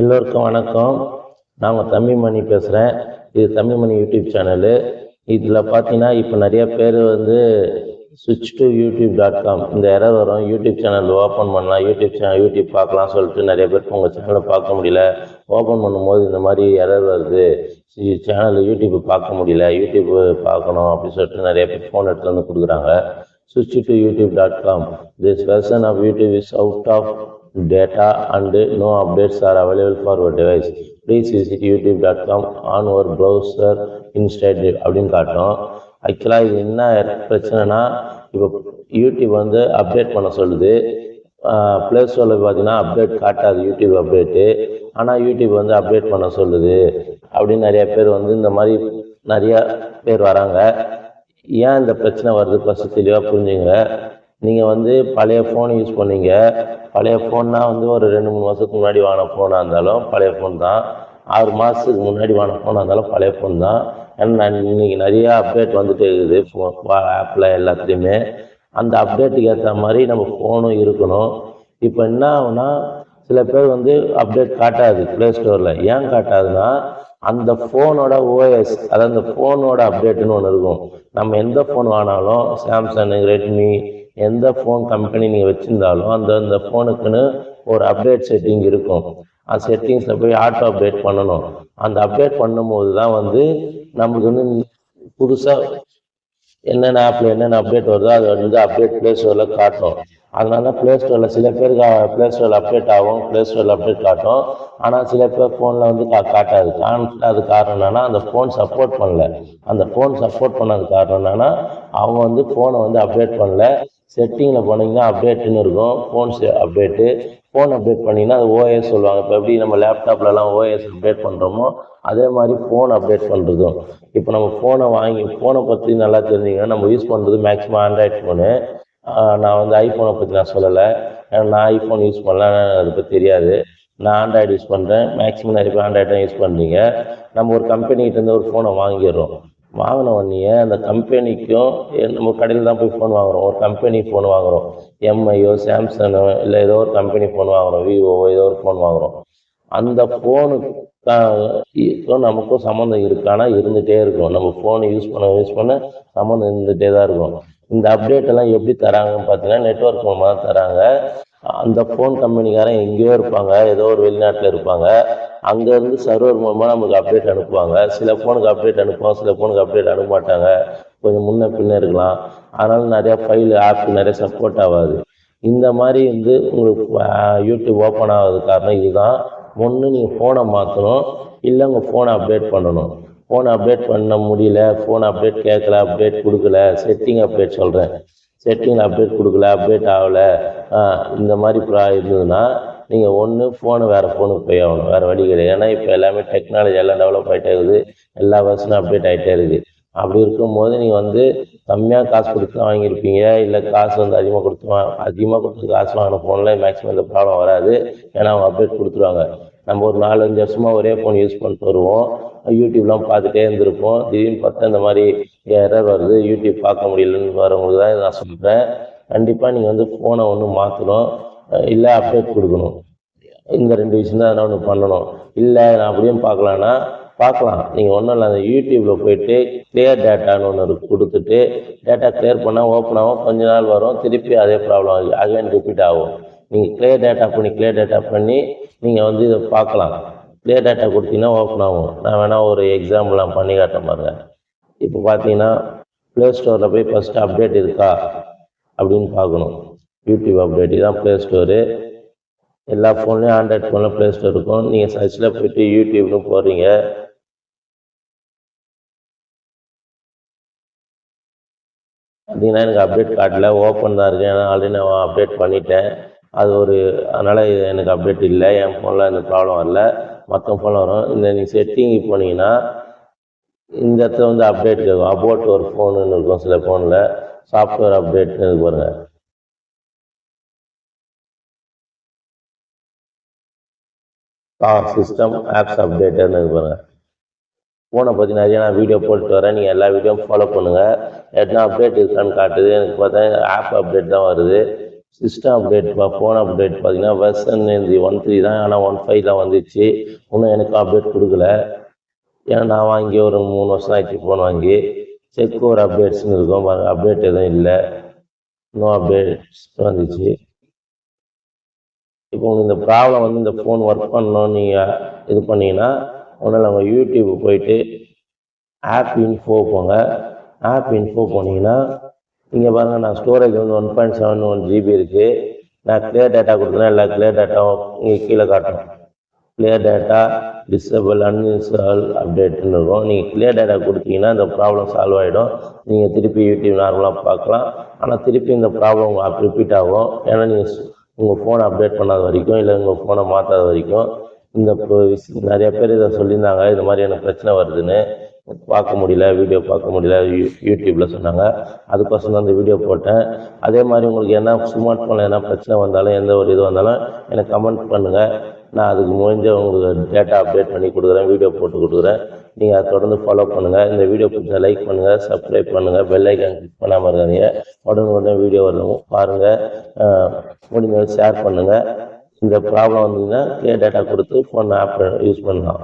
எல்லோருக்கும் வணக்கம். நான் தமிழ்மணி தம்பிமணி பேசுகிறேன் இது தம்பிமணி யூடியூப் சேனலு. இதில் பார்த்தீங்கன்னா இப்போ நிறைய பேர் வந்து சுவிட்ச் டு யூடியூப் டாட் காம் இந்த இடம் வரும். யூடியூப் சேனல் ஓப்பன் பண்ணலாம். யூடியூப் சேனல் யூடியூப் பார்க்கலாம் சொல்லிட்டு நிறைய பேர் உங்கள் சேனலை பார்க்க முடியல. ஓப்பன் பண்ணும்போது இந்த மாதிரி எரர் வருது. சேனலில் யூடியூப் பார்க்க முடியல. யூடியூப் பார்க்கணும் அப்படின்னு சொல்லிட்டு நிறைய பேர் ஃபோன் எடுத்துகிட்டு வந்து கொடுக்குறாங்க. சுவிட்ச் to YouTube dot com this version of YouTube is out of data and no updates are available for your device. Please visit youtube.com on your browser instead அப்படின்னு காட்டும் ஆக்சுவலாக இது என்ன பிரச்சனைனா இப்போ யூடியூப் வந்து அப்டேட் பண்ண சொல்லுது. ப்ளே ஸ்டோரில் பார்த்தீங்கன்னா அப்டேட் காட்டாது யூடியூப் அப்டேட்டு ஆனால் யூடியூப் வந்து அப்டேட் பண்ண சொல்லுது அப்படின்னு நிறைய பேர் வந்து இந்த மாதிரி நிறைய பேர் வராங்க. ஏன் இந்த பிரச்சனை வருது ஃபஸ்ட்டு தெளிவாக புரிஞ்சுங்க நீங்கள் வந்து பழைய ஃபோன் யூஸ் பண்ணீங்க. பழைய ஃபோன்னால் வந்து ஒரு ரெண்டு மூணு மாதத்துக்கு முன்னாடி வாங்கின ஃபோனாக இருந்தாலும் பழைய ஃபோன் தான். ஆறு மாதத்துக்கு முன்னாடி வாங்கின ஃபோனாக இருந்தாலும் பழைய ஃபோன் தான். ஏன்னா இன்றைக்கி இன்னைக்கு அப்டேட் வந்துகிட்டே இருக்குது. ஃபோன் ஆப்பில் எல்லாத்துலேயுமே. அந்த அப்டேட்டுக்கு ஏற்ற மாதிரி நம்ம ஃபோனும் இருக்கணும். இப்போ என்ன ஆகுனா சில பேர் வந்து அப்டேட் காட்டாது ப்ளே ஸ்டோரில் ஏன் காட்டாதுன்னா அந்த ஃபோனோட ஓஎஸ் அதாவது அந்த ஃபோனோட அப்டேட்டுன்னு ஒன்று இருக்கும். நம்ம எந்த ஃபோன் வாங்கினாலும் சாம்சங் ரெட்மி எந்த ஃபோன் கம்பெனி நீங்கள் வச்சுருந்தாலும் அந்த அந்த ஃபோனுக்குன்னு ஒரு அப்டேட் செட்டிங் இருக்கும். அந்த செட்டிங்ஸில் போய் ஆட்டோ அப்டேட் பண்ணணும். அந்த அப்டேட் பண்ணும்போது தான் வந்து நமக்கு வந்து புதுசாக என்னென்ன ஆப்பில் என்னென்ன அப்டேட் வருதோ அது வந்து அப்டேட் ப்ளே ஸ்டோரில் காட்டும். அதனால ப்ளே ஸ்டோரில் சில பேருக்கு ப்ளே ஸ்டோரில் அப்டேட் ஆகும் ப்ளே ஸ்டோரில் அப்டேட் காட்டும். ஆனால் சில பேர் ஃபோனில் வந்து கா காட்டாது. காட்டாது காரணம் என்னன்னா அந்த ஃபோன் சப்போர்ட் பண்ணல. அந்த ஃபோன் சப்போர்ட் பண்ணது காரணம் என்னன்னா அவங்க வந்து ஃபோனை வந்து அப்டேட் பண்ணல. செட்டிங்கில் போனீங்கன்னா அப்டேட்டுன்னு இருக்கும். ஃபோன்ஸ் அப்டேட்டு ஃபோன் அப்டேட் பண்ணிங்கன்னா அது ஓஎஸ் சொல்லுவாங்க. இப்போ எப்படி நம்ம லேப்டாப்லலாம் ஓஎஸ் அப்டேட் பண்ணுறோமோ அதே மாதிரி ஃபோன் அப்டேட் பண்ணுறதும் இப்போ நம்ம ஃபோனை வாங்கி ஃபோனை பற்றி நல்லா தெரிஞ்சிங்கன்னா நம்ம யூஸ் பண்ணுறது மேக்ஸிமம் ஆண்ட்ராய்ட் ஃபோனு நான் வந்து ஐஃபோனை பற்றி நான் சொல்லலை. நான் ஐஃபோன் யூஸ் பண்ணலான்னு அதை பற்றி தெரியாது. நான் ஆண்ட்ராய்டு யூஸ் பண்ணுறேன் மேக்ஸிமம் நிறைய பேர் ஆண்ட்ராய்டு தான் யூஸ் பண்ணுறீங்க நம்ம ஒரு கம்பெனிகிட்டேருந்து ஒரு ஃபோனை வாங்கிடுறோம். வாங்கின உடனே அந்த கம்பெனிக்கும் நம்ம கடையில் தான் போய் ஃபோன் வாங்குறோம். ஒரு கம்பெனி ஃபோன் வாங்குறோம். எம்ஐயோ சாம்சங்கோ இல்லை ஏதோ ஒரு கம்பெனி ஃபோன் வாங்குகிறோம் விவோவோ ஏதோ ஒரு ஃபோன் வாங்குறோம். அந்த ஃபோனுக்கும் நமக்கும் சம்மந்தம் இருக்கானா இருந்துகிட்டே இருக்கும். நம்ம ஃபோனை யூஸ் பண்ண யூஸ் பண்ண சம்மந்தம் இருந்துகிட்டே தான் இருக்கும். இந்த அப்டேட் எல்லாம் எப்படி தராங்கன்னு பார்த்தீங்கன்னா நெட்ஒர்க் மூலமாக தராங்க. அந்த ஃபோன் கம்பெனிக்காரன் எங்கேயோ இருப்பாங்க ஏதோ ஒரு வெளிநாட்டில் இருப்பாங்க. அங்கேருந்து சர்வர் மூலமாக நமக்கு அப்டேட் அனுப்புவாங்க. சில ஃபோனுக்கு அப்டேட் அனுப்புவாங்க சில ஃபோனுக்கு அப்டேட் அனுப்ப மாட்டாங்க கொஞ்சம் முன்ன பின்ன இருக்கலாம். அதனால நிறையா ஃபைல் ஆப் நிறைய சப்போர்ட் ஆகாது. இந்த மாதிரி வந்து உங்களுக்கு யூடியூப் ஓப்பன் ஆகாது காரணம் இதுதான். ஒன்று நீங்கள் ஃபோனை மாற்றணும் இல்லை உங்கள் ஃபோனை அப்டேட் பண்ணணும். ஃபோன் அப்டேட் பண்ண முடியல. ஃபோன் அப்டேட் கேட்கல அப்டேட் கொடுக்கல. செட்டிங் அப்டேட் சொல்கிறேன் செட்டிங்கில் அப்டேட் கொடுக்கல அப்டேட் ஆகலை. இந்த மாதிரி ப்ரா இருந்ததுன்னா நீங்கள் ஒன்று ஃபோனு வேறு ஃபோனுக்கு போய் ஆகணும். வேறு வழி கிடையாது. ஏன்னா இப்போ எல்லாமே டெக்னாலஜி எல்லாம் டெவலப் ஆகிட்டே இருக்குது. எல்லா வருஷனும் அப்டேட் ஆகிட்டே இருக்குது. அப்படி இருக்கும்போது நீங்கள் வந்து கம்மியாக காசு கொடுத்து தான் வாங்கியிருப்பீங்க. இல்லை காசு வந்து அதிகமாக கொடுத்து அதிகமாக கொடுத்து காசு வாங்கின ஃபோனில் மேக்ஸிமம் இந்த ப்ராப்ளம் வராது. ஏன்னா அவங்க அப்டேட் கொடுத்துருவாங்க. நம்ம ஒரு நாலஞ்சு வருஷமாக ஒரே ஃபோன் யூஸ் பண்ணிட்டு வருவோம். யூடியூப்லாம் பார்த்துட்டே இருந்திருப்போம். திடீர்னு பார்த்தா இந்த மாதிரி எரர் வருது. யூடியூப் பார்க்க முடியலன்னு வரவங்களுக்கு தான் நான் சொல்கிறேன் கண்டிப்பாக நீங்கள் வந்து ஃபோனை ஒன்று மாற்றணும் இல்லை அப்டேட் கொடுக்கணும். இந்த ரெண்டு விஷயம் தான் ஒன்று பண்ணணும். இல்லை நான் அப்படியும் பார்க்கலான்னா பார்க்கலாம். நீங்கள் ஒன்றும் இல்லை அந்த யூடியூப்பில் போயிட்டு கிளியர் டேட்டான்னு ஒன்று கொடுத்துட்டு டேட்டா கிளியர் பண்ணால் ஓப்பன் ஆகும். கொஞ்ச நாள் வரும். திருப்பி அதே ப்ராப்ளம் ஆகும் அகைன் ரிப்பீட் ஆகும். நீங்கள் கிளியர் டேட்டா பண்ணி கிளியர் டேட்டா பண்ணி நீங்கள் வந்து இதை பார்க்கலாம். கிளியர் டேட்டா கொடுத்தீங்கன்னா ஓப்பன் ஆகும். நான் வேணால் ஒரு எக்ஸாம்பிளாக பண்ணி காட்ட பாருங்க. இப்போ பார்த்தீங்கன்னா ப்ளே ஸ்டோரில் போய் ஃபஸ்ட்டு அப்டேட் இருக்கா? அப்படின்னு பார்க்கணும். யூடியூப் அப்டேட் இதுதான் ப்ளே ஸ்டோரு எல்லா ஃபோன்லேயும் ஆண்ட்ராய்ட் ஃபோனில் ப்ளே ஸ்டோர் இருக்கும். நீங்கள் சர்ச்சில் போயிட்டு யூடியூப்னு போகிறீங்க பார்த்தீங்கன்னா எனக்கு அப்டேட் காட்டல ஓப்பன் தான் இருக்குது ஏன்னா ஆல்ரெடி நான் அப்டேட் பண்ணிட்டேன். அது ஒரு அதனால் எனக்கு அப்டேட் இல்லை. என் ஃபோனில் இந்த ப்ராப்ளம் வரல. மற்ற ஃபோனில் வரும். இந்த நீங்கள் செட்டிங் போனீங்கன்னா இந்த இடத்துல வந்து அப்டேட் கேட்கும் அபோட் ஒரு ஃபோனுன்னு இருக்கும் சில ஃபோனில் சாஃப்ட்வேர் அப்டேட்னு இருக்கு ஆ சிஸ்டம் ஆப்ஸ் அப்டேட்டுன்னு இது பாருங்கள் ஃபோனை பற்றி நிறைய நான் வீடியோ போட்டு வரேன். நீங்கள் எல்லா வீடியோவும் ஃபாலோ பண்ணுங்கள் எதுனா அப்டேட் இருக்கான்னு காட்டுது. எனக்கு பார்த்தா ஆப் அப்டேட் தான் வருது. சிஸ்டம் அப்டேட் ஃபோன் அப்டேட் பார்த்தீங்கன்னா வெர்சன் இந்த ஒன் த்ரீ தான் ஆனால் ஒன் ஃபைவ் தான் வந்துச்சு. இன்னும் எனக்கு அப்டேட் கொடுக்கல. ஏன்னா நான் வாங்கி ஒரு மூணு வருஷம் ஆயிடுச்சு ஃபோன் வாங்கி. செக் ஒரு அப்டேட்ஸ்னு இருக்கும். அப்டேட் எதுவும் இல்லை. நோ அப்டேட்ஸ் வந்துச்சு. இப்போ உங்களுக்கு இந்த ப்ராப்ளம் வந்து இந்த ஃபோன் ஒர்க் பண்ணணும் நீங்கள் இது பண்ணீங்கன்னா ஒன்றும் நம்ம யூடியூப் போயிட்டு ஆப் இன்ஃபோ போங்க. ஆப் இன்ஃபோ போனீங்கன்னா இங்கே பாருங்கள் நான் ஸ்டோரேஜ் வந்து one point seven one GB இருக்குது நான் கிளியர் டேட்டா கொடுத்தேன்னா எல்லா கிளியர் டேட்டாவும் இங்கே கீழே காட்டும் கிளியர் டேட்டா டிசபிள் அன்இன்ஸ்டால் அப்டேட்னு இருக்கும். நீங்கள் கிளியர் டேட்டா கொடுத்தீங்கன்னா இந்த ப்ராப்ளம் சால்வ் ஆகிடும் நீங்கள் திருப்பி யூடியூப் நார்மலாக பார்க்கலாம். ஆனால் திருப்பி இந்த ப்ராப்ளம் ரிப்பீட் ஆகும். ஏன்னா நீங்கள் உங்கள் ஃபோனை அப்டேட் பண்ணாத வரைக்கும் இல்லை உங்கள் ஃபோனை மாற்றாத வரைக்கும் இந்த நிறைய பேர் இதை சொல்லியிருந்தாங்க. இது மாதிரி எனக்கு பிரச்சனை வருதுன்னு. பார்க்க முடியல வீடியோ பார்க்க முடியல யூ யூடியூப்பில் சொன்னாங்க. அதுக்கோசரம் அந்த வீடியோ போட்டேன். அதே மாதிரி உங்களுக்கு என்ன ஸ்மார்ட் ஃபோனில் என்ன பிரச்சனை வந்தாலும் எந்த ஒரு இது வந்தாலும் எனக்கு கமெண்ட் பண்ணுங்கள் நான் அதுக்கு முடிஞ்ச உங்களுக்கு டேட்டா அப்டேட் பண்ணி கொடுக்குறேன் வீடியோ போட்டு கொடுக்குறேன். நீங்கள் அதை தொடர்ந்து ஃபாலோ பண்ணுங்கள் இந்த வீடியோ பிடிச்சா லைக் பண்ணுங்கள் சப்ஸ்கிரைப் பண்ணுங்கள் பெல் ஐக்கான் கிளிக் பண்ணாமல் இருக்காதீங்க. உடனே உடனே வீடியோ வரும் பாருங்கள் முடிஞ்ச ஷேர் பண்ணுங்கள் இந்த ப்ராப்ளம் வந்தீங்கன்னா கிளியர் டேட்டா கொடுத்து ஃபோன் ஆப் யூஸ் பண்ணலாம்.